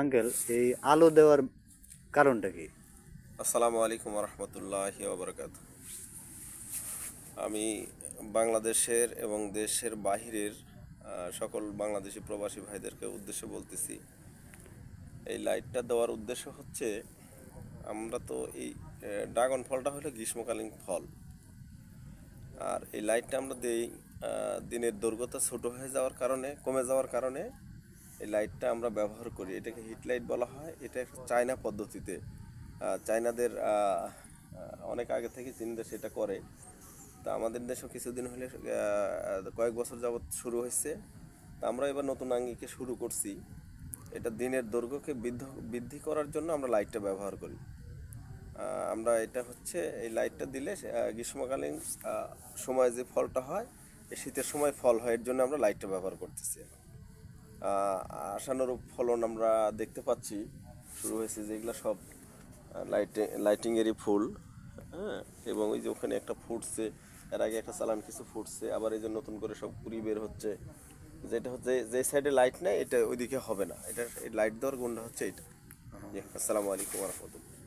Uncle এই আলো দেওয়ার কারণটা কি? আসসালামু আলাইকুম রহমতুল্লাহ ওবরাকাত। আমি বাংলাদেশের এবং দেশের বাহিরের সকল বাংলাদেশি প্রবাসী ভাইদেরকে উদ্দেশ্য বলতেছি, এই লাইটটা দেওয়ার উদ্দেশ্য হচ্ছে, আমরা তো এই ড্রাগন ফলটা হলো গ্রীষ্মকালীন ফল। আর এই লাইটটা আমরা দেই দিনের দুর্গতা ছোট হয়ে যাওয়ার কারণে, কমে যাওয়ার কারণে এই লাইটটা আমরা ব্যবহার করি। এটাকে হিট লাইট বলা হয়। এটা চায়না পদ্ধতিতে। চায়নাদের অনেক আগে থেকে চীন দেশ এটা করে। তা আমাদের দেশেও কিছুদিন হলে কয়েক বছর যাবৎ শুরু হয়েছে। তা আমরা এবার নতুন আঙ্গিকে শুরু করছি। এটা দিনের দৈর্ঘ্যকে বৃদ্ধ, বৃদ্ধি করার জন্য আমরা লাইটটা ব্যবহার করি। আমরা এটা হচ্ছে, এই লাইটটা দিলে গ্রীষ্মকালীন সময় যে ফলটা হয় শীতের সময় ফল হয়। এর জন্য আমরা লাইটটা ব্যবহার করতেছি আশানুরূপ ফলন আমরা দেখতে পাচ্ছি। শুরু হয়েছে যেগুলো সব লাইটে লাইটিংয়েরই ফুল হ্যাঁ? এবং ওই যে ওখানে একটা ফুটছে এর আগে একটা চালান কিছু ফুটছে আবার এই যে নতুন করে সব কুড়ি বের হচ্ছে। যেটা হচ্ছে যে সাইডে লাইট নেই এটা ওইদিকে হবে না। এটা এই লাইট দেওয়ার গুণটা হচ্ছে এটা আসসালামু আলাইকুম রহমতুল্লাহ।